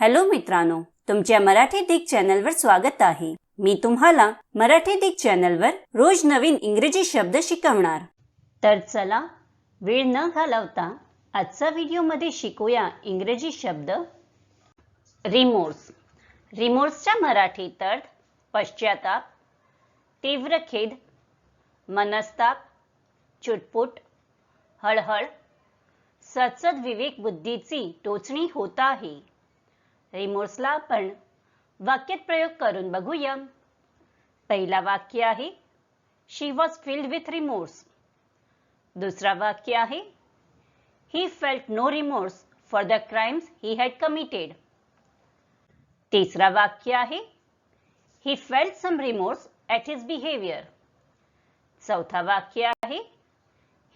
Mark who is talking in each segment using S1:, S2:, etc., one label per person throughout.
S1: Hello मित्रांनो तुमच्या मराठी दिग चॅनलवर स्वागत आहे. मी तुम्हाला मराठी दिग चॅनलवर रोज नवीन इंग्रजी शब्द शिकवणार. तर चला वेळ न घालवता आजचा व्हिडिओमध्ये शिकूया इंग्रजी शब्द रिमोर्स. रिमोर्सच्या मराठीत अर्थ पश्चाताप तीव्र खेद मनस्ताप चुटपुट हळहळ सचत विवेक बुद्धीची टोचणी होत आहे. रिमोर्सला आपण वाक्यात प्रयोग करून बघूया. पहिला वाक्य आहे she was filled with remorse दुसरा वाक्य आहे he felt no remorse for the crimes he had committed तिसरा वाक्य आहे he felt some remorse at his behaviour चौथा वाक्य आहे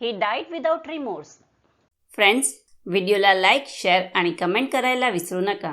S1: he died without remorse friends व्हिडिओला लाईक शेअर आणि कमेंट करायला विसरू नका.